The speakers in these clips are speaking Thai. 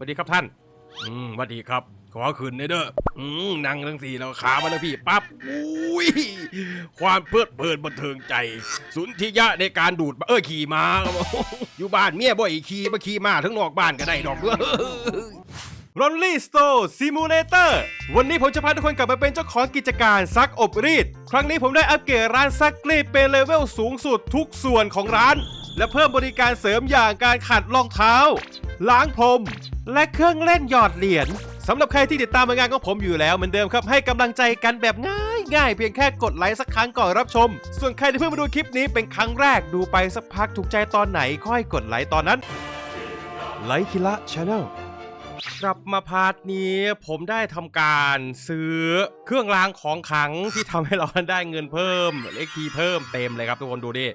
วัสดีครับท่าน อืมสวัสดีครับ ขอคืนหน่อยเด้ออืมนั่งทั้งสี่แล้วขามาแล้วพี่ปั๊บอุ้ยความเพลิดเพลินบันเทิงใจ สุนทิยะในการดูดเออขี่ม้าอยู่บ้านเมียบ่อยขี่มาขี่มาทั้งนอกบ้านก็ได้ดอกเว้ยรอนลี่สโตร์ซิมูเลเตอร์วันนี้ผมจะพาทุกคนกลับมาเป็นเจ้าของกิจการซักอบรีด ครั้งนี้ผมได้อัปเกรดร้านซักรีดเป็นเลเวลสูงสุดทุกส่วนของร้าน และเพิ่มบริการเสริมอย่างการขัดรองเท้า ล้างพรม และเครื่องเล่นหยอดเหรียญสำหรับใครที่ติดตามงานของผมอยู่แล้วเหมือนเดิมครับให้กำลังใจกันแบบง่ายง่ายเพียงแค่กดไลค์สักครั้งก่อนรับชม ส่วนใครที่เพิ่งมาดูคลิปนี้เป็นครั้งแรกดูไปสักพักถูกใจตอนไหนค่อยกดไลค์ตอนนั้นไลค์คิละชาแนลกลับมาพาร์ทนี้ผมได้ทำการซื้อเครื่องรางของขลังที่ทำให้เราได้เงินเพิ่มเล็กทีเพิ่มเต็มเลยครับทุกคนดูดิ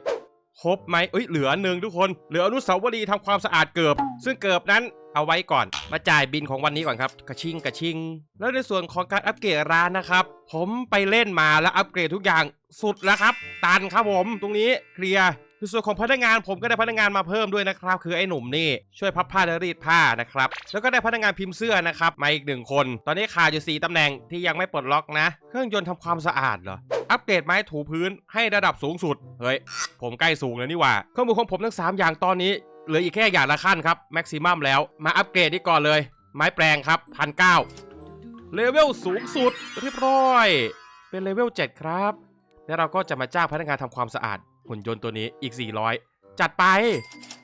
ครบไหมเอ้ยเหลือหนึ่งทุกคน เหลืออนุสาวรีย์ทำความสะอาดเกือบ ซึ่งเกือบนั้นเอาไว้ก่อน มาจ่ายบินของวันนี้ก่อนครับ กระชิงกระชิง แล้วในส่วนของการอัปเกรดร้านนะครับ ผมไปเล่นมาแล้วอัปเกรดทุกอย่างสุดแล้วครับ ตันครับผม ตรงนี้เคลียร์ ส่วนของพนักงานผมก็ได้พนักงานมาเพิ่มด้วยนะครับ คือไอ้หนุ่มนี่ช่วยพับผ้าและรีดผ้านะครับแล้วก็ได้พนักงานพิมพ์เสื้อนะครับมาอีกหนึ่งคน ตอนนี้ขาดอยู่ 4ตำแหน่งที่ยังไม่ปลดล็อกนะ เครื่องยนต์ทำความสะอาดเหรออัปเกรดไม้ถูพื้นให้ระดับสูงสุดเฮ้ยผมใกล้สูงแล้วนี่ว่าเครื่องมือของผมทั้ง 3 อย่างตอนนี้เหลืออีกแค่อย่างละขั้นครับแม็กซิมัมแล้วมาอัปเกรดนี่ก่อนเลย ไม้แปลงครับพันเเลเวลสูงสุดเรียบร้อย เป็นเลเวล7ครับ แล้วเราก็จะมาจ้างพนักงานทำความสะอาด หุ่นยนต์ตัวนี้อีก 400 จัดไป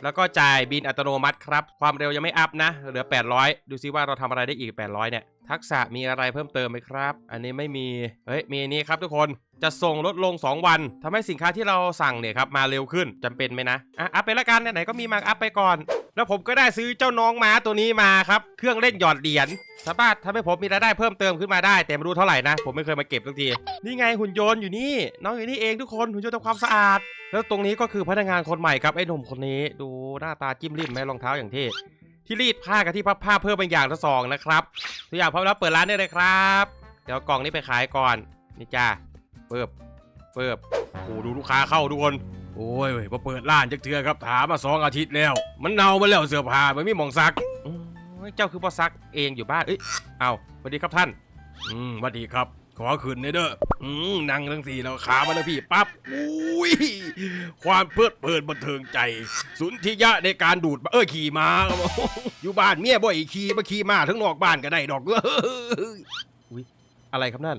แล้วก็จ่ายบินอัตโนมัติครับ ความเร็วยังไม่อัพนะ เหลือ 800 ดูซิว่าเราทำอะไรได้อีก 800 เนี่ย ทักษะมีอะไรเพิ่มเติมไหมครับ อันนี้ไม่มี เฮ้ย มีนี้ครับทุกคน จะส่งลดลง 2 วันทำให้สินค้าที่เราสั่งเนี่ยครับมาเร็วขึ้นจำเป็นไหมนะ อะ อัพไปละกัน ไหนๆ ก็มีมาอัพไปก่อน แล้วผมก็ได้ซื้อเจ้าน้องม้าตัวนี้มาครับ เครื่องเล่นหยอดเหรียญ สามารถทำให้ผมมีรายได้เพิ่มเติมขึ้นมาได้ แต่ไม่รู้เท่าไหร่นะ ผมไม่เคยมาเก็บสักที นี่ไงหุ่นยนต์อยู่นี่ น้องอยู่นี่เองทุกคน หุ่นยนต์ทำความสะอาด แล้วตรงนี้ก็คือพนักงานคนใหม่ครับไอ้หนุ่มคนนี้ดูหน้าตาจิ้มริมแม่รองเท้าอย่างเท่ที่รีดผ้ากับที่พับผ้าเพิ่มเป็นอย่างละสองนะครับตัวอย่างพร้อมแล้วเปิดร้านได้เลยครับ เดี๋ยวกล่องนี้ไปขายก่อนนี่จ้าเปิบเปิบโอ้ดูลูกค้าเข้าทุกคนโอ้ยพอเปิดร้านจักเทือครับถามมาสองอาทิตย์แล้ว มันเน่ามาแล้วเสื้อผ้าไม่มีหมองซักเจ้าคือพ่อซักเองอยู่บ้านเอ้ยเอาสวัสดีครับท่าน อืมสวัสดีครับ อคืนหน่ยเด้ออืมนั่งทั้งสี่แล้วขามาแล้วพี่ปั๊บอุ้ยความเพลิดเพลินบันเทิงใจ สุนทิยะในการดูดเออขี่มาอยู่บ้านเมียบ่อยขี่มาขี่มาทั้งนอกบ้านก็ได้ดอกเว้ยอะไรครับนั่น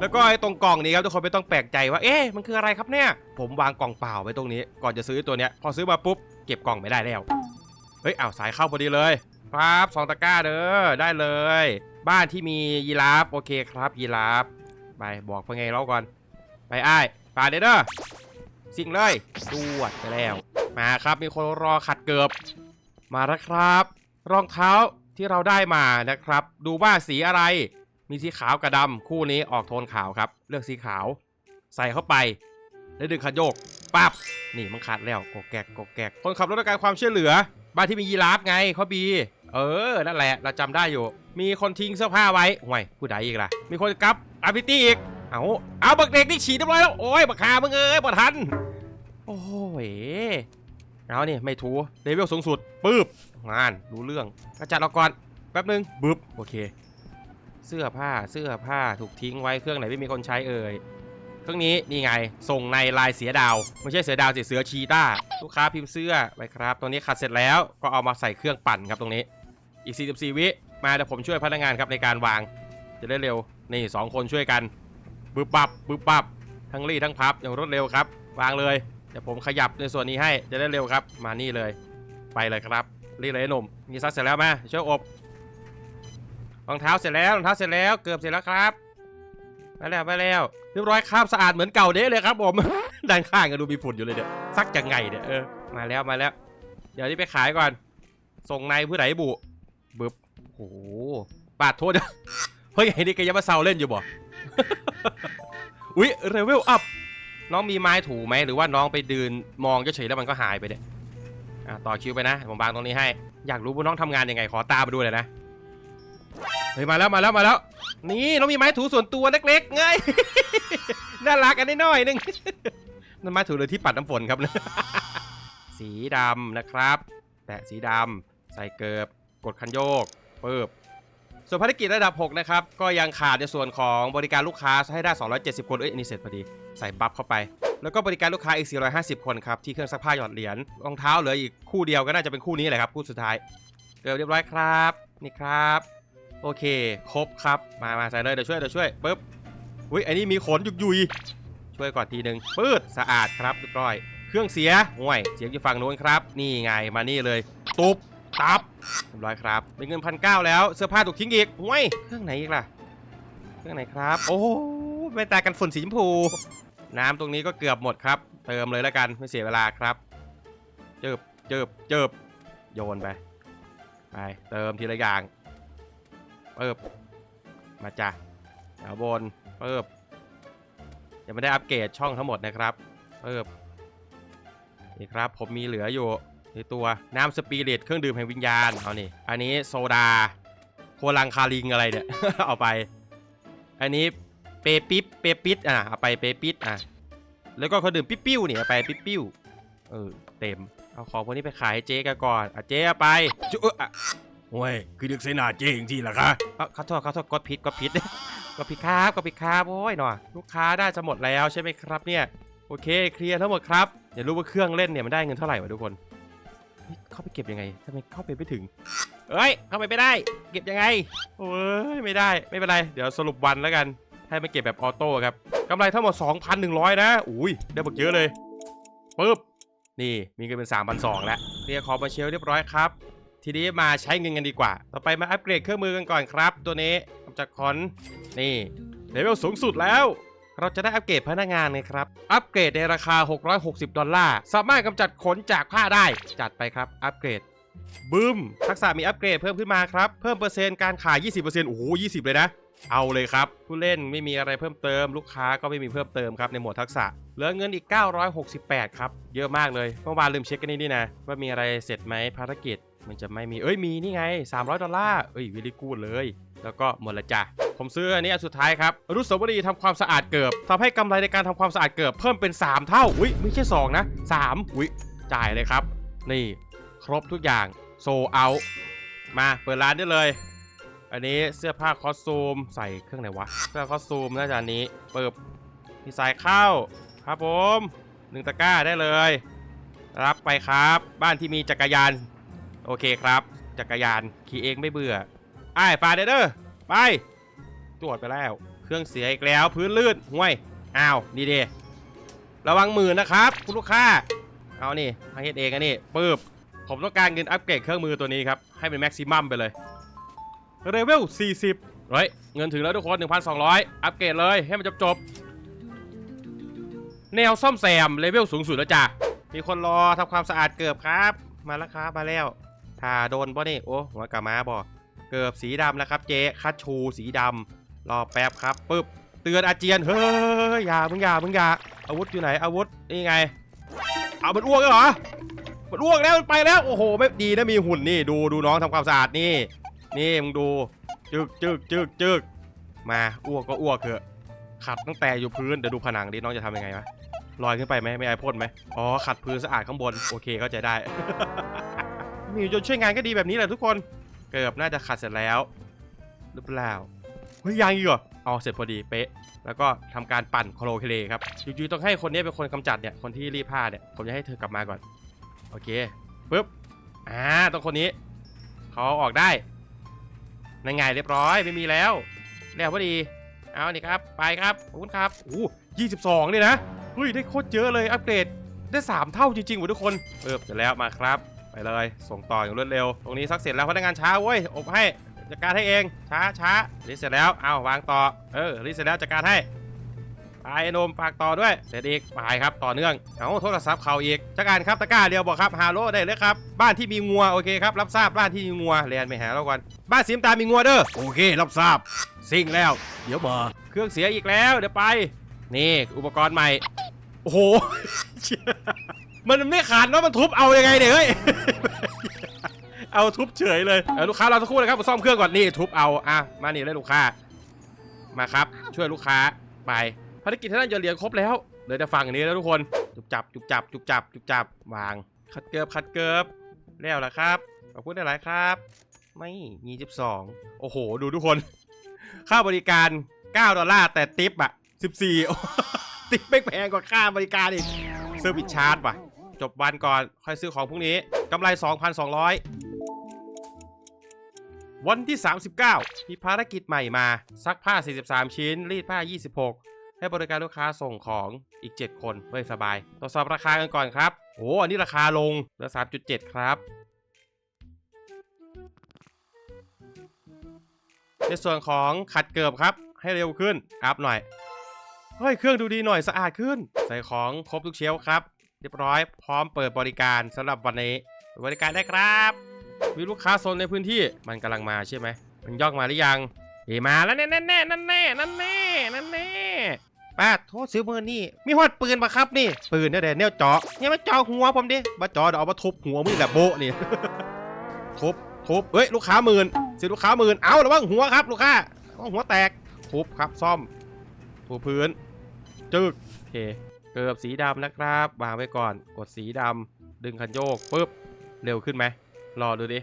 แล้วก็ไอ้ตรงกล่องนี้ครับทุกคนไม่ต้องแปลกใจว่า เอ๊ะมันคืออะไรครับเนี่ย ผมวางกล่องเปล่าไว้ตรงนี้ ก่อนจะซื้อตัวเนี้ย พอซื้อมาปุ๊บ เก็บกล่องไม่ได้แล้ว เฮ้ยอ้าวสายเข้าพอดีเลย ครับสองตะกร้าเด้อ ได้เลย บ้านที่มียีราฟโอเคครับยีราฟไปบอกเพื่อไงเราก่อน ไปอ้ายป่าเด้อสิ่งเลยดวดไปแล้ว มาครับมีคนรอขัดเกือบ มาแล้วครับ รองเท้าที่เราได้มานะครับ ดูว่าสีอะไร มีสีขาวกับดำคู่นี้ออกโทนขาวครับ เลือกสีขาว ใส่เข้าไป แล้วดึงคันโยกปั๊บนี่มันขาดแล้วกกแกกกแกกคนขับรถต้องการความช่วยเหลือ บ้านที่มียีราฟไงเขาบี เออนั่นแหละ เราจำได้อยู่ มีคนทิ้งเสื้อผ้าไว้ห่วยผู้ใดอีกล่ะ มีคนกับอาร์พิตี้อีก เอาเอาบักเด็กนี่ฉีดเรียบร้อยแล้ว โอ้ยบักขามึงเอ้ยบ่ทัน โอ้ยเอานี่ไม่ถูเลเวลสูงสุดปึ๊บงานรู้เรื่องกระจัดเราก่อนแป๊บนึงบึ๊บโอเค เสื้อผ้าเสื้อผ้าถูกทิ้งไว้เครื่องไหนไม่มีคนใช้เอ่ยเครื่องนี้นี่ไง ส่งในลายเสือดาวไม่ใช่เสือดาวสิเสือชีต้าลูกค้าพิมพ์เสื้อไปครับตรงนี้ขัดเสร็จแล้วก็เอามาใส่เครื่องปั่นครับตรงนี้ อีก 44 วิ มาเดี๋ยวผมช่วยพนักงานครับในการวาง จะได้เร็วนี่สองคนช่วยกันบึบปับบึบปับทั้งรีทั้งพับอย่างรวดเร็วครับ วางเลยเดี๋ยวผมขยับในส่วนนี้ให้จะได้เร็วครับ มานี่เลย ไปเลยครับรีเลยหนุ่มมีซักเสร็จแล้วมาช่วยอบรองเท้าเสร็จแล้วรองเท้าเสร็จแล้วเกือบเสร็จแล้วครับไปแล้วไปแล้วเรียบร้อยครับสะอาดเหมือนเก่าเด้เลยครับผมด้านข้างก็ดูมีฝุ่นอยู่เลยเนี่ยซักยังไงเนี่ยเออมาแล้วมาแล้ว เดี๋ยวนี้ไปขายก่อน ส่งในผู้ไหนบุบึบ อ้โหปาดโทษเฮ้ยไอ้นี่แกยังมาเซาเล่นอยู่บ่ อุ๊ยเลเวลอัพ น้องมีไม้ถูไหมหรือว่าน้องไปดืนมองเฉยๆแล้วมันก็หายไปเนี่ยอะต่อคิวไปนะ ผมวางตรงนี้ให้ อยากรู้ว่าน้องทำงานยังไง ขอตามไปดูเลยนะ เฮ้ยมาแล้วมาแล้วมาแล้ว นี่เรามีไม้ถูส่วนตัวเล็กๆไง น่ารักอันนี้หน่อยหนึงนั่นไม้ถูเลยที่ปัดน้ำฝนครับสีดำนะครับ แตะสีดำใส่เกิบกดคันโยก ปึ๊บส่วนภารกิจระดับ 6 นะครับ ก็ยังขาดในส่วนของบริการลูกค้าให้ได้ 270 คน เอ้ยอันนี้เสร็จพอดี ใส่บัฟเข้าไป แล้วก็บริการลูกค้าอีก 450 คนครับ ที่เครื่องซักผ้าหยอดเหรียญรองเท้าเหลืออีกคู่เดียวก็น่าจะเป็นคู่นี้แหละครับคู่สุดท้ายเกือบเรียบร้อยครับ นี่ครับ โอเค ครบครับ มามาใส่เลยเดี๋ยวช่วยเดี๋ยวช่วยปึ๊บอุ้ยอันนี้มีขนยุกยุยช่วยก่อนทีหนึ่งปืดสะอาดครับเรียบร้อย เครื่องเสียห่วยเสียงอยู่ฝั่งนู้นครับ นี่ไงมานี่เลย ตุ๊บ ตับเรียบร้อยครับเป็นเงินพันเก้าแล้วเสื้อผ้าถูกทิ้งอีกห่วยเครื่องไหนอีกล่ะเครื่องไหนครับ โอ้ไม่ตากันฝุ่นสีชมพู น้ำตรงนี้ก็เกือบหมดครับ เติมเลยแล้วกันไม่เสียเวลาครับเจิบเจิบเจิบโยนไปไปเติมทีละอย่างเปิบมาจ้ะแถวบนเปิบยังไม่ได้อัปเกรดช่องทั้งหมดนะครับเปิบนี่ครับผมมีเหลืออยู่ ในตัวน้ำสปิริตเครื่องดื่มแห่งวิญญาณเอานี่อันนี้โซดา โคลังคาลิงอะไรเนี่ย เอาไป อันนี้เปปิ๊บเปปิดอะเอาไปเปปิดอะแล้วก็เครื่องดื่มปิ๊บปิ้วเนี่ยเอาไปปิ๊บปิ้วเออเต็มเอาของพวกนี้ไปขายให้เจ๊กันก่อนอะเจ๊เอาไปจุ๊ะอะโอ้ยคือดึกเสนาเจ๊งที่ละคะเอาขอโทษขอโทษกดผิดกดผิดกดผิดครับกดผิดครับโอ้ยหน่อยลูกค้าได้จะหมดแล้วใช่ไหมครับเนี่ยโอเคเคลียร์ทั้งหมดครับอย่ารู้ว่าเครื่องเล่นเนี่ยมันได้เงินเท่าไหร่วะทุกคนเฮ้ยเข้าไปเก็บยังไงทำไมเข้าไปไม่ถึง เอ้ย เข้าไปไม่ได้ เก็บยังไง โอ้ย ไม่ได้ ไม่เป็นไร เดี๋ยวสรุปวันแล้วกัน ให้มันเก็บแบบออโต้ครับกำไรทั้งหมด 2,100 นะ อุ้ย ได้บักเยอะเลย ปึ๊บ นี่ มีเงินเป็น 3,200แล้วเคลียร์คอมมาเชลเรียบร้อยครับ ทีนี้มาใช้เงินกันดีกว่า ต่อไปมาอัปเกรดเครื่องมือกันก่อนครับ ตัวนี้กำจัดคอน นี่ เลเวลสูงสุดแล้ว เราจะได้อัปเกรดพนักงานนะครับ อัปเกรดในราคา 660 ดอลลาร์ สามารถกำจัดขนจากผ้าได้ จัดไปครับ อัปเกรดบึ้ม ทักษะมีอัปเกรดเพิ่มขึ้นมาครับ เพิ่มเปอร์เซ็นต์การขาย 20%โอ้โห 20 เลยนะ เอาเลยครับ ผู้เล่นไม่มีอะไรเพิ่มเติม ลูกค้าก็ไม่มีเพิ่มเติมครับในหมวดทักษะ เหลือเงินอีก 968 ครับ เยอะมากเลย เมื่อวานลืมเช็คกันนี่นี่นะว่ามีอะไรเสร็จไหมภารกิจ มันจะไม่มี เอ้ย มีนี่ไง 300 ดอลลาร์ เอ้ยวิลิกูดเลย แล้วก็หมดละจ้ะผมซื้ออันนี้อันสุดท้ายครับอนุสาวรีย์ทำความสะอาดเกือบทำให้กำไรในการทำความสะอาดเกือบเพิ่มเป็น 3 เท่าอุ้ยไม่ใช่ 2 นะ 3 อุ้ยจ่ายเลยครับ นี่ครบทุกอย่างโซเอามาเปิดร้านได้เลย อันนี้เสื้อผ้าคอสตูมใส่เครื่องไหนวะเสื้อคอสตูมน่าจะอันนี้เปิบมีสายเข้าครับผมหนึ่งตะกร้าได้เลย รับไปครับ บ้านที่มีจักรยาน โอเคครับ จักรยานขี่เองไม่เบื่อ ไอ้ฟาเดเดอร์ไปตรวจไปแล้ว เครื่องเสียอีกแล้วพื้นลื่นห่วยอ้าวนี่เดระวังมือนะครับ คุณลูกค้า เอานี่มางเฮ็ดเองอันนี้ปึ๊บผมต้องการเงินอัปเกรดเครื่องมือตัวนี้ครับ ให้เป็นแม็กซิมัมไปเลยเลเวล 40เฮ้ยเงินถึงแล้วทุกคน 1,200 อัปเกรดเลยให้มันจบจบแนวซ่อมแซมเลเวลสูงสุดแล้วจ้ะ มีคนรอทำความสะอาดเกือบครับ มาแล้วครับ มาแล้ว ถ้าโดนบ่นี่ โอ้หัวกะมาบ่ เกือบสีดำแล้วครับเจ๊คัดชูสีดำรอแป๊บครับปึ๊บเตือนอาเจียน เฮ้ยอย่ามึงอย่ามึงอย่าอาวุธอยู่ไหนอาวุธนี่ไงเอามันอ้วกแล้วเหรอมันอ้วกแล้วมันไปแล้วโอ้โหไม่ดีนะมีหุ่นนี่ดูดูน้องทำความสะอาดนี่นี่มึงดูจึกจึกจึกจึกมาอ้วกก็อ้วกเถอะขัดตั้งแต่อยู่พื้นเดี๋ยวดูผนังดิน้องจะทำยังไงวะลอยขึ้นไปไหมไม่ไอพ่นไหมอ๋อขัดพื้นสะอาดข้างบนโอเคเข้าใจได้ มีจนช่วยงานก็ดีแบบนี้แหละทุกคน เกือบน่าจะขัดเสร็จแล้วหรือเปล่าเฮ้ยยังอีกเหรออ๋อเสร็จพอดีเป๊ะ แล้วก็ทำการปั่นโคลเคเลครับอยู่ๆต้องให้คนนี้เป็นคนกำจัดเนี่ยคนที่รีดผ้าเนี่ยผมจะให้เธอกลับมาก่อนโอเคปึ๊บอ่าต้องคนนี้เขาออกได้นั่นไงเรียบร้อยไม่มีแล้วแล้วพอดีเอานี่ครับไปครับขอบคุณครับโอ้ยี่สิบสองเนี่ยนะเฮ้ยได้โคตรเยอะเลยอัปเกรดได้ 3 เท่าจริงๆว้ยทุกคนเปิบเสร็จแล้วมาครับ ไปเลย ส่งต่ออย่างรวดเร็ว ตรงนี้ซักเสร็จแล้วพนักงานช้าเว้ย อบให้ จัดการให้เอง ช้าช้ารีเสร็จแล้ว เอาวางต่อ เออรีเสร็จแล้วจัดการให้ไปไอ้นมฝากต่อด้วย เสร็จอีกไปครับ ต่อเนื่อง เอาโทรศัพท์เขาอีกจัดการครับตะกร้าเดียวบอกครับฮาโลได้เลยครับ บ้านที่มีงัวโอเคครับ รับทราบ บ้านที่มีงัวเรียนไปหาเราก่อน บ้านสีน้ำตามีงัวเด้อ โอเค รับทราบซิ่งแล้ว เดี๋ยวมาเครื่องเสียอีกแล้ว เดี๋ยวไป นี่อุปกรณ์ใหม่ โอ้โห มันไม่ขาดเนอะมันทุบเอายังไงเนี่ยเฮ้ย เอาทุบเฉยเลยเออลูกค้าเราสักครู่นะครับมาซ่อมเครื่องก่อนนี่ทุบเอาอะมานี่เลยลูกค้า มาครับ ช่วยลูกค้าไปภารกิจท่านยนเหรียญครบแล้วเหลยแต่ฝั่งนี้แล้วทุกคนจุบจับจุบจับจุบจับจุบจับวาง คัดเกิบคัดเกิบแล้วละครับขอบคุณหลายๆครับ ไม่ยี่สิบสองโอ้โห ดูทุกคน ค่าบริการ 9 ดอลลาร์แต่ติปอะ14โอ้ติปไม่แพงกว่าค่าบริการอีกเซอร์วิสชาร์จว่ะ จบวันก่อน ค่อยซื้อของพวกนี้กำไร 2,200 วันที่ 39 มีภารกิจใหม่มา ซักผ้า 43 ชิ้น รีดผ้า 26 ให้บริการลูกค้าส่งของอีก 7 คนเฮ้ยสบายตรวจสอบราคากันก่อนครับโอ้อันนี้ราคาลงเหลือ 3.7 ครับในส่วนของขัดเกิบครับ ให้เร็วขึ้นอัพหน่อย เฮ้ย เครื่องดูดีหน่อยสะอาดขึ้น ใส่ของครบทุกเชลครับ เรียบร้อยพร้อมเปิดบริการสำหรับวันนี้เปิดบริการได้ครับ มีลูกค้าโซนในพื้นที่มันกำลังมาใช่ไหมมันย่องมาหรือยังเฮ้มาแล้วแน่แน่แน่นั่นแน่นั่นแน่นั่นแน่ป้าโทษซื้อมือนี่มีหอดปืนปะครับนี่ ปืนเนี่ยเดี๋ยวเนี่ยเจาะเนี่ยมาเจาะหัวผมดิมาเจาะเดี๋ยวเอามาทุบหัวมึงแบบโบะนี่ทุบทุบเฮ้ยลูกค้าหมื่นซื้อลูกค้าหมื่นเอาระวังหัวครับ ลูกค้าหัวแตกทุบครับซ่อมถูพื้นจึกโอเค เกือบสีดำนะครับวางไว้ก่อนกดสีดำดึงคันโยกปุ๊บเร็วขึ้นไหมรอดูดิ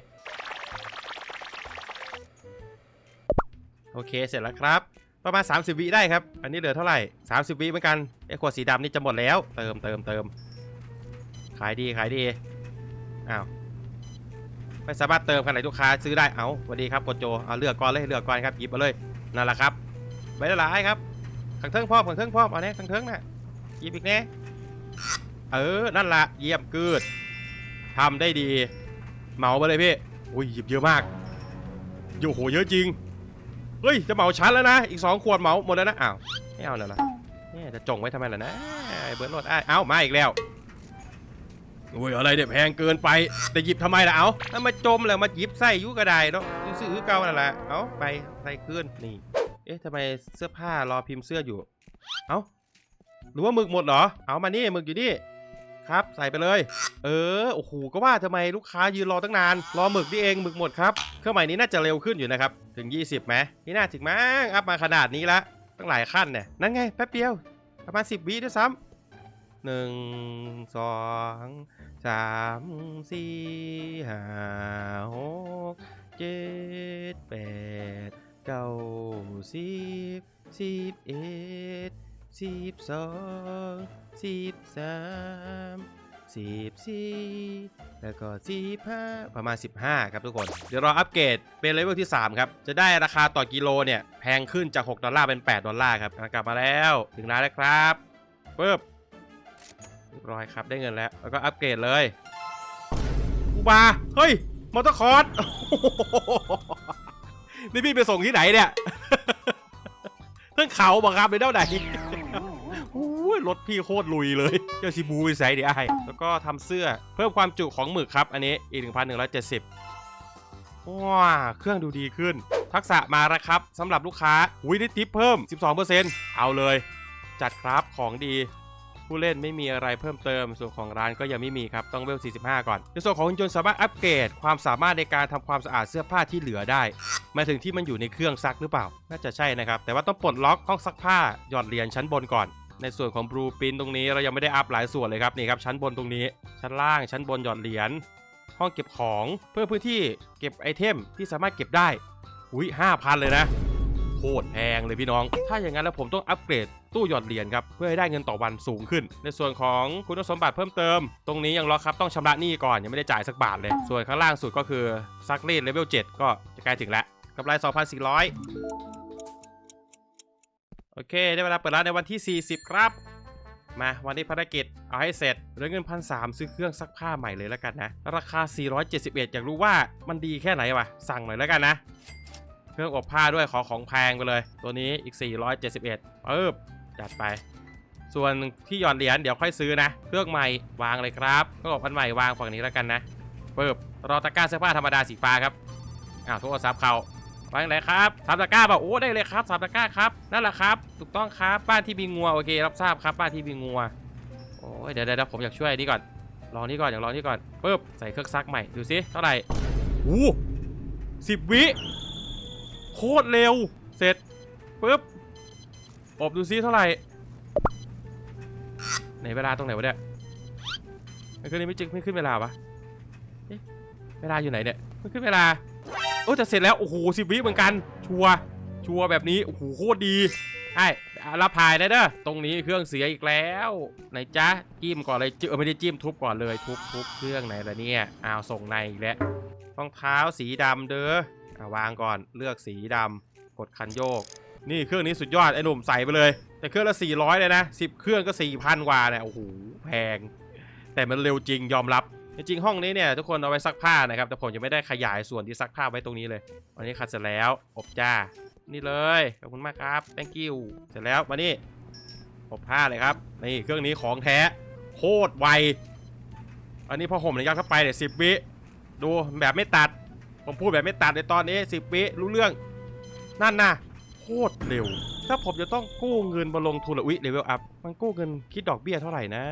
โอเคเสร็จแล้วครับ ประมาณ 30 วิได้ครับ อันนี้เหลือเท่าไหร่ 30 วิเหมือนกันไอ้ขวดสีดำนี่จะหมดแล้ว เติมเติมเติมขายดีขายดีอ้าวไม่สามารถเติมขนาดลูกค้าซื้อได้เอาสวัสดีครับกดโจเอาเลือกก่อนเลยเลือกก่อนครับหยิบมาเลยนั่นแหละครับใบละหลายครับขังเทิงพร้อมขังเทิงพร้อมเอาเนี้ยขังเทิงน่ะ หยิบอีกเนี้ยเออ นั่นละเยี่ยมกืดทำได้ดี เหมาไปเลยพี่อุ้ยหยิบเยอะมากโอ้โหเยอะจริง เฮ้ย จะเหมาชั้นแล้วนะ อีกสองขวดเหมาหมดแล้วนะ อ้าว ไม่เอาแล้วล่ะเนี่ยจะจงไว้ทำไมล่ะนะไอ้เบิร์ดโหลดอ้ายเอ้ามาอีกแล้วโอ้ยอะไรเนี่ยแพงเกินไปแต่หยิบทำไมล่ะ เอาถ้ามาจมแล้วมาหยิบใส่ยุกระไดเนาะซื้อเก่านั่นแหละ เอาไปใส่คืนนี่ เอ๊ะทำไมเสื้อผ้ารอพิมพ์เสื้ออยู่ เอา หรือว่าหมึกหมดเหรอ เอามานี่หมึกอยู่นี่ครับ ใส่ไปเลย เออโอ้โหก็ว่าทำไมลูกค้ายืนรอตั้งนาน รอหมึกนี่เองหมึกหมดครับ เครื่องใหม่นี้น่าจะเร็วขึ้นอยู่นะครับ ถึง 20ไหมนี่น่าถึงมั้งอัพมาขนาดนี้ละตั้งหลายขั้นเนี่ยนั่นไงแป๊บเดียวประมาณ10วิด้วยซ้ำหนึ่งสองสามสี่ห้าหกเจ็ดแปดเก้า สิบสองสิบสามสิบสี่แล้วก็สิบห้าประมาณ 15 ครับทุกคน เดี๋ยวเราอัปเกรดเป็นเลเวลที่ 3 ครับ จะได้ราคาต่อกิโลเนี่ย แพงขึ้นจาก 6 ดอลลาร์เป็น 8 ดอลลาร์ครับกลับมาแล้ว ถึงร้านแล้วครับปึ๊บเรียบร้อยครับได้เงินแล้ว แล้วก็อัปเกรดเลยอูบาเฮ้ย มอเตอร์คอร์สนี่พี่ไปส่งที่ไหนเนี่ยเรื่องเขาบอกครับไปเท่าไหน ยรถพี่โคตรลุยเลยเจ้าชิบูไปใส่ดิไอแล้วก็ทำเสื้อเพิ่มความจุของหมึกครับ อันนี้อีก 1,170ว้าเครื่องดูดีขึ้น ทักษะมาแล้วครับสำหรับลูกค้าวิได้ทิปเพิ่ม 12%เอาเลย จัดครับของดีผู้เล่นไม่มีอะไรเพิ่มเติม ส่วนของร้านก็ยังไม่มีครับ ต้องเวล 45 ก่อน ในส่วนของหุ่นยนต์สามารถอัปเกรดความสามารถในการทำความสะอาดเสื้อผ้าที่เหลือได้หมายถึงที่มันอยู่ในเครื่องซักหรือเปล่า น่าจะใช่นะครับ แต่ว่าต้องปลดล็อกห้องซักผ้าหยอดเหรียญชั้นบนก่อน ในส่วนของบลูปินตรงนี้เรายังไม่ได้อัพหลายส่วนเลยครับนี่ครับชั้นบนตรงนี้ ชั้นล่างชั้นบนหยอดเหรียญห้องเก็บของเพื่อพื้นที่เก็บไอเทมที่สามารถเก็บได้อุ้ย5,000เลยนะโคตรแพงเลยพี่น้อง ถ้าอย่างนั้นแล้วผมต้องอัปเกรดตู้หยอดเหรียญครับ เพื่อให้ได้เงินต่อวันสูงขึ้น ในส่วนของคุณสมบัติเพิ่มเติม ตรงนี้ยังรอครับต้องชำระหนี้ก่อนยังไม่ได้จ่ายสักบาทเลย ส่วนข้างล่างสุดก็คือซักรีดเลเวล7ก็จะใกล้ถึงแล้วกำไร 2,400 โอเค ได้เวลาเปิดร้านในวันที่ 40 ครับ มาวันนี้ภารกิจเอาให้เสร็จเหลือเงินพันสซื้อเครื่องซักผ้าใหม่เลยแล้วกันนะ ราคา 471 อยากรู้ว่ามันดีแค่ไหนวะ สั่งหน่อยแล้วกันนะ เครื่องอบผ้าด้วยขอของแพงไปเลย ตัวนี้อีก 471ปึ๊บจัดไป ส่วนที่หย่อนเหรียญเดี๋ยวค่อยซื้อนะ เครื่องใหม่วางเลยครับเครื่องอบอันใหม่วางฝั่งนี้แล้วกันนะปึ๊บรอตะกร้าเสื้อผ้าธรรมดาสีฟ้าครับอ้าวโทรศัพท์เขา วางไหนครับสามตะกร้าเปล่าโอ้ได้เลยครับสามตะกร้าครับนั่นแหละครับ ถูกต้องครับบ้านที่มีงัวโอเครับทราบครับบ้านที่มีงัวโอ้ยเดี๋ยวเดี๋ยวผมอยากช่วยนี่ก่อนลองนี่ก่อนอยากลองนี่ก่อนปึ๊บใส่เครื่องซักใหม่ดูสิเท่าไหร่โอ้สิบวิโคตรเร็วเสร็จปุ๊บอบดูซิเท่าไหร่ไหนเวลาตรงไหนวะเนี่ยไม่ขึ้นไม่จึงไม่ขึ้นเวลาวะเวลาอยู่ไหนเนี่ยไม่ขึ้นเวลา โอ้แต่เสร็จแล้วโอ้โหสิบวิเหมือนกัน ชัวร์ชัวร์แบบนี้โอ้โหโคตรดีใช่รับพายได้เด้อตรงนี้เครื่องเสียอีกแล้วไหนจ๊ะจิ้มก่อนเลยเจอไม่ได้จิ้มทุบก่อนเลยทุบทุบเครื่องไหนละเนี่ยอ้าวส่งในอีกแล้วรองเท้าสีดำเด้ออะวางก่อนเลือกสีดำกดคันโยก นี่เครื่องนี้สุดยอดไอ้หนุ่มใส่ไปเลย แต่เครื่องละ 400 เลยนะ 10 เครื่องก็ 4,000กว่าเนี่ยโอ้โหแพง แต่มันเร็วจริงยอมรับ จริงๆห้องนี้เนี่ยทุกคนเอาไว้ซักผ้านะครับแต่ผมจะไม่ได้ขยายส่วนที่ซักผ้าไว้ตรงนี้เลยวันนี้ขัดเสร็จแล้วอบจ้า นี่เลยขอบคุณมากครับ thank you เสร็จแล้วมานี่อบผ้าเลยครับนี่เครื่องนี้ของแท้โคตรไวอันนี้พอห่มระยะเข้าไปเนี่ยสิบวิดูแบบไม่ตัด ผมพูดแบบไม่ตัดในตอนนี้สิบวิรู้เรื่องนั่นนะโคตรเร็ว ถ้าผมจะต้องกู้เงินมาลงทุนหรออุ๊ยเลเวลอัพมันกู้เงินคิดดอกเบี้ยเท่าไหร่นะ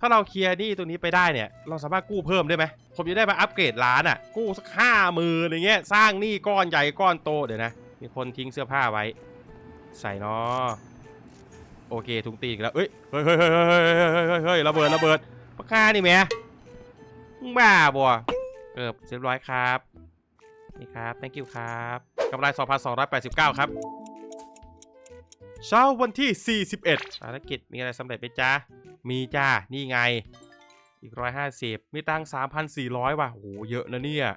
ถ้าเราเคลียร์นี่ตัวนี้ไปได้เนี่ย เราสามารถกู้เพิ่มได้ไหมผมจะได้มาอัปเกรดร้านอะ กู้สักห้าหมื่นอะไรเงี้ยสร้างนี่ก้อนใหญ่ก้อนโตเดี๋ยวนะ มีคนทิ้งเสื้อผ้าไว้ ใส่นอโอเคถุงตีอีกแล้วเอ้ยเฮ้ยเฮ้ยเฮ้ยเฮ้ยเฮ้ยระเบิดระเบิดปะค่านี่แม่บ้าบัวเออเรียบร้อยครับ นี่ครับ thank you ครับกำไร 2,289 ครับ เช้าวันที่ 41ภารกิจมีอะไรสำเร็จไหมจ๊ะมีจ้านี่ไง อีก 150 มีตัง3,400 ว่ะโหเยอะนะเนี่ย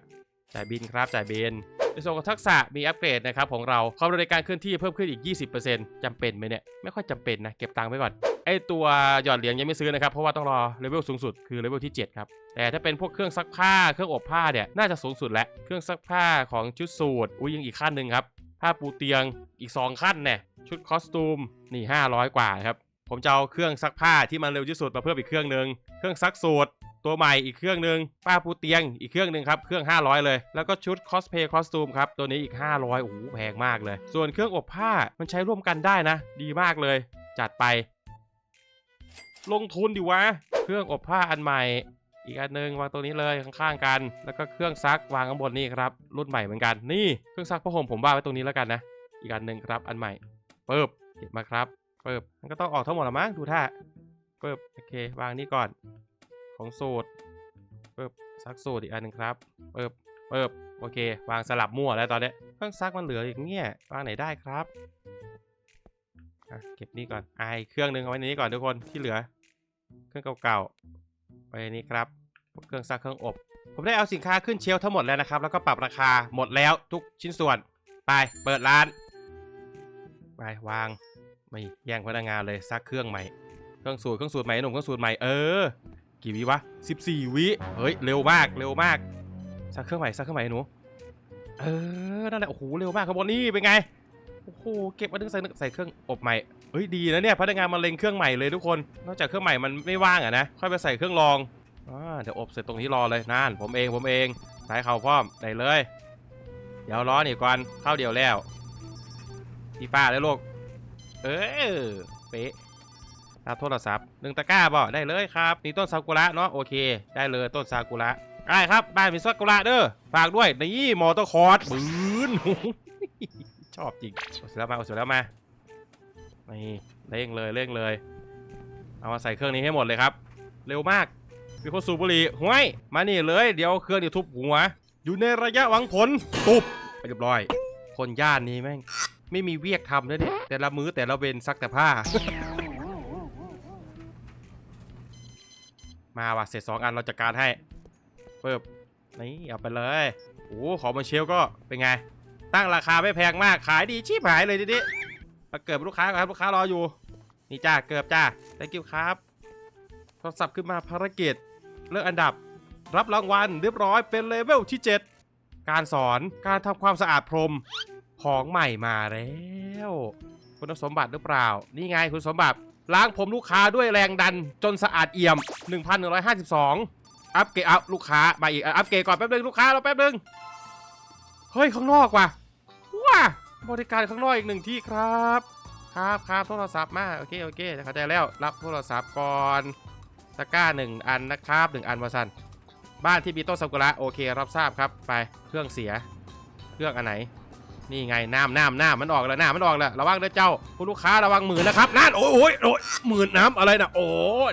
จ่ายบินครับจ่ายเบนในส่วนของทักษะมีอัปเกรดนะครับของเราความเร็วในการเคลื่อนที่เพิ่มขึ้นอีก 20%จำเป็นไหมเนี่ย ไม่ค่อยจำเป็นนะ เก็บตังค์ไว้ก่อน ไอตัวหยอดเหรียญยังไม่ซื้อนะครับ เพราะว่าต้องรอเลเวลสูงสุดคือเลเวลที่ 7 ครับ แต่ถ้าเป็นพวกเครื่องซักผ้าเครื่องอบผ้าเนี่ย น่าจะสูงสุดแล้วเครื่องซักผ้าของชุดสูทอุ้ยยังอีกขั้นหนึ่งครับผ้าปูเตียงอีก 2 ขั้นเนี่ย ชุดคอสตูมนี่ 500 กว่าครับ ผมจะเอาเครื่องซักผ้าที่มันเร็วที่สุดมาเพิ่มอีกเครื่องหนึ่งเครื่องซักสูทตัวใหม่อีกเครื่องหนึ่งป้าปูเตียงอีกเครื่องหนึ่งครับ เครื่อง 500 เลย แล้วก็ชุดคอสเพย์คอสตูมครับ ตัวนี้อีก 500 โอ้โห แพงมากเลย ส่วนเครื่องอบผ้ามันใช้ร่วมกันได้นะ ดีมากเลย จัดไป ลงทุนดิวะ เครื่องอบผ้าอันใหม่ อีกอันหนึงวางตรงนี้เลยข้างๆกัน แล้วก็เครื่องซักวางข้างบนนี่ครับ รุ่นใหม่เหมือนกัน นี่เครื่องซักผ้าห่มผมวางไว้ตรงนี้แล้วกันนะ อีกอันหนึ่งครับอันใหม่ เปิบเก็บมาครับเปิบมันก็ต้องออกทั้งหมดละมั้งดูท่าเปิบโอเควางนี่ก่อน ของสูตรเปิบซักสูตรอีกอันหนึ่งครับเปิบเปิบโอเค วางสลับมั่วแล้วตอนเนี้ยเครื่องซักมันเหลืออย่างเงี้ยวางไหนได้ครับอะเก็บนี่ก่อนไอะอีกเครื่องหนึงเอาไว้ในนี้ก่อนทุกคนที่เหลือ เครื่องเก่าๆไปนี้ครับเครื่องซักเครื่องอบ ผมได้เอาสินค้าขึ้นเชลฟ์ทั้งหมดแล้วนะครับ แล้วก็ปรับราคาหมดแล้วทุกชิ้นส่วน ไปเปิดร้าน ไปวางไม่แย่งพนักงานเลยซักเครื่องใหม่ เครื่องสูตรเครื่องสูตรใหม่หนุ่มเครื่องสูตรใหม่เออ กี่วิวะ 14 วิเฮ้ยเร็วมากเร็วมากซักเครื่องใหม่ซักเครื่องใหม่หนูเออนั่นแหละโอ้โหเร็วมากข้างบนนี่เป็นไงโอ้โหเก็บมาถึงใส่ใส่เครื่องอบใหม่เฮ้ยดีนะเนี่ยพนักงานมาเล็งเครื่องใหม่เลยทุกคนนอกจากเครื่องใหม่มันไม่ว่างอะนะค่อยไปใส่เครื่องรองอ่าเดี๋ยวอบเสร็จตรงนี้รอเลยนั่นผมเองผมเองสายเข่าพร้อมได้เลย เดี๋ยวร้อนี่ก่อนข้าวเดียวแล้ว พี่ป้าเลยลูกเออ เป๊ะรับโทรศัพท์หนึ่งตะกร้าบ่ได้เลยครับ นี่ต้นซากุระเนาะโอเค ได้เลยต้นซากุระได้ครับบ้านมีซากุระเด้อฝากด้วยนี่มอเตอร์คอร์สปืนชอบจริงเอาเสร็จแล้วมาเอาเสร็จแล้วมานี่เร่งเลยเร่งเลย เอามาใส่เครื่องนี้ให้หมดเลยครับ เร็วมากมีคนสูบบุหรี่ห้วยมานี่เลย เดี๋ยวเครื่องเดี๋ยวทุบหัว อยู่ในระยะหวังผลตุบไปเรียบร้อย คนย่านนี้แม่ง ไม่มีเวียกทำด้วยเนี่ย แต่ละมื้อแต่ละเวนซักแต่ผ้า มาว่ะเสร็จสองอันเราจัดการให้เปิบนี่เอาไปเลยโอ้ของมาเชลก็เป็นไง ตั้งราคาไม่แพงมากขายดีชีพหายเลยดิดิมาเกิดลูกค้าครับลูกค้ารออยู่ นี่จ้าเกือบจ้า thank you ครับโทรศัพท์ขึ้นมาภารกิจเลือกอันดับ รับรางวัลเรียบร้อยเป็นเลเวลที่ 7 การสอนการทำความสะอาดพรม ของใหม่มาแล้วคุณสมบัติหรือเปล่า นี่ไงคุณสมบัติล้างผมลูกค้าด้วยแรงดันจนสะอาดเอี่ยม 1152 อัปเกรดอัพลูกค้ามาอีกอัปเกรดก่อนแป๊บนึงลูกค้าเราแป๊บนึง เฮ้ย ข้างนอกว่ะว้าบริการข้างนอกอีกหนึ่งที่ครับ ครับครับโทรศัพท์มาโอเคโอเคเข้าใจแล้วรับโทรศัพท์ก่อนตะกร้าหนึ่งอันนะครับหนึ่งอันวาซันบ้านที่มีต้นซากุระโอเครับทราบครับไปเครื่องเสีย เครื่องอันไหน นี่ไงน้ำน้ำน้ำมันออกแล้วน้ำมันออกแล้วระวังด้วยเจ้าคุณลูกค้าระวังหมื่นนะครับนั่นโอ้ยโอ้ยโอ้ยหมื่นน้ำอะไรนะโอ้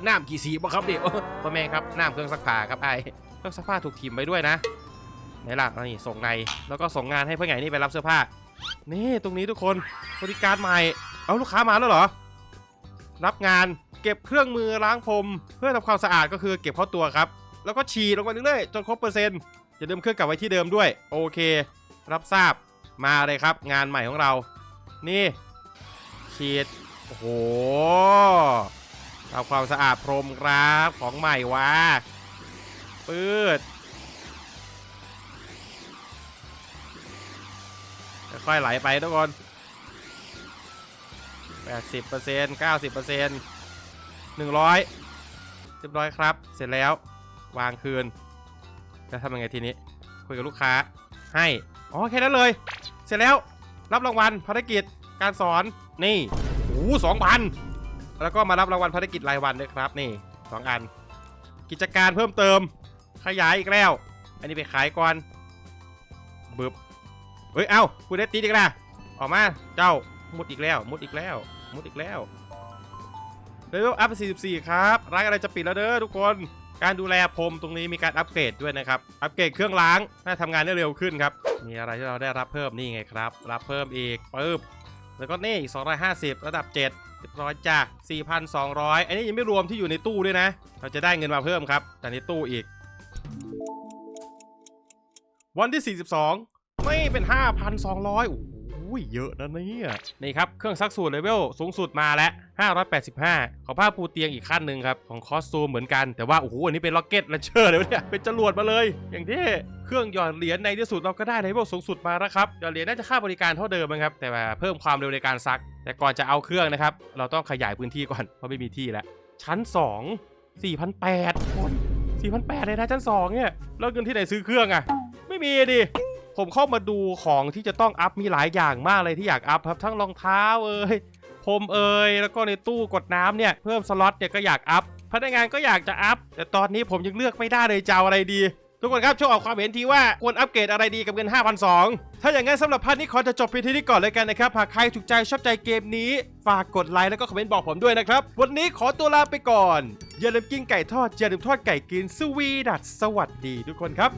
น้ำกี่สีบ่ครับดิพ่อแม่ครับน้ำเครื่องซักผ้าครับไอเครื่องซักผ้าถูกทิมไปด้วยนะไหนล่ะนี่ส่งในแล้วก็ส่งงานให้เพื่อนไงนี่ไปรับเสื้อผ้า นี่ตรงนี้ทุกคนบริการใหม่เอาลูกค้ามาแล้วเหรอ รับงานเก็บเครื่องมือล้างพรมเพื่อทำความสะอาดก็คือเก็บเข้าตัวครับ แล้วก็ฉีดลงไปเรื่อยๆจนครบเปอร์เซ็นต์อย่าลืมเครื่องกลับไว้ที่เดิมด้วย โอเค รับทราบ มาเลยครับ งานใหม่ของเรา นี่ฉีดโอ้โหทำความสะอาดพรมครับของใหม่วะปืดค่อยๆไหลไปทุกคน 80% 90% 100เรียบร้อยครับ เสร็จแล้ววางคืนแล้วทำยังไงทีนี้ คุยกับลูกค้าให้ อ๋อ แค่นั้นเลย เสร็จแล้วรับรางวัลภารกิจการสอนนี่โอ้สองพันแล้วก็มารับรางวัลภารกิจรายวันด้วยครับนี่สองอัน กิจการเพิ่มเติมขยายอีกแล้ว อันนี้ไปขายก่อนบึบเฮ้ย เอ้าคุณได้ตีอีกแล้วออกมา เจ้า มุดอีกแล้ว มุดอีกแล้ว มุดอีกแล้วเลเวลอัพ44 ครับ ร้านอะไรจะปิดแล้วเด้อทุกคน การดูแลพรมตรงนี้มีการอัปเกรดด้วยนะครับ อัปเกรดเครื่องล้างน่าทำงานได้เร็วขึ้นครับ มีอะไรที่เราได้รับเพิ่มนี่ไงครับ รับเพิ่มอีกปึ๊บ แล้วก็นี่อีก 250 ระดับ 7เรียบร้อยจ้ะ4,200 อันนี้ยังไม่รวมที่อยู่ในตู้ด้วยนะ เราจะได้เงินมาเพิ่มครับจากในตู้อีก วันที่ 42 ไม่เป็น 5,200โอ้โห เยอะนะเนี่ยนี่ครับเครื่องซักสูตรเลเวลสูงสุดมาแล้ว 585 ของผ้าปูเตียงอีกขั้นหนึ่งครับ ของคอสตูมเหมือนกันแต่ว่าโอ้โหอันนี้เป็นล็อกเก็ตและเชอร์เลยวะเนี่ยเป็นจรวดมาเลย อย่างที่เครื่องหยอดเหรียญในที่สุดเราก็ได้เลเวลสูงสุดมาแล้วครับหยอดเหรียญน่าจะค่าบริการเท่าเดิมนะครับแต่ว่าเพิ่มความเร็วในการซัก แต่ก่อนจะเอาเครื่องนะครับเราต้องขยายพื้นที่ก่อนเพราะไม่มีที่แล้วชั้น 2 4,800คน4,800เลยนะชั้น2เนี่ยแล้วเงินที่ไหนซื้อเครื่องอะไม่มีดิ ผมเข้ามาดูของที่จะต้องอัพมีหลายอย่างมากเลยที่อยากอัพครับทั้งรองเท้าเอ่ยพรมเอ่ยแล้วก็ในตู้กดน้ำเนี่ยเพิ่มสล็อตเนี่ยก็อยากอัพพนักงานก็อยากจะอัพแต่ตอนนี้ผมยังเลือกไม่ได้เลยจะเอาอะไรดี ทุกคนครับช่วยออกความเห็นทีว่าควรอัปเกรดอะไรดีกับเงิน 5,200 ถ้าอย่างนั้นสำหรับพาร์ทนี้ขอจะจบเพียงเท่านี้ก่อนเลยกันนะครับหากใครถูกใจชอบใจเกมนี้ ฝากกดไลค์แล้วก็คอมเมนต์บอกผมด้วยนะครับ วันนี้ขอตัวลาไปก่อนอย่าลืมกินไก่ทอดอย่าลืมทอดไก่กินสวีดัตสวัสดีทุกคนครับ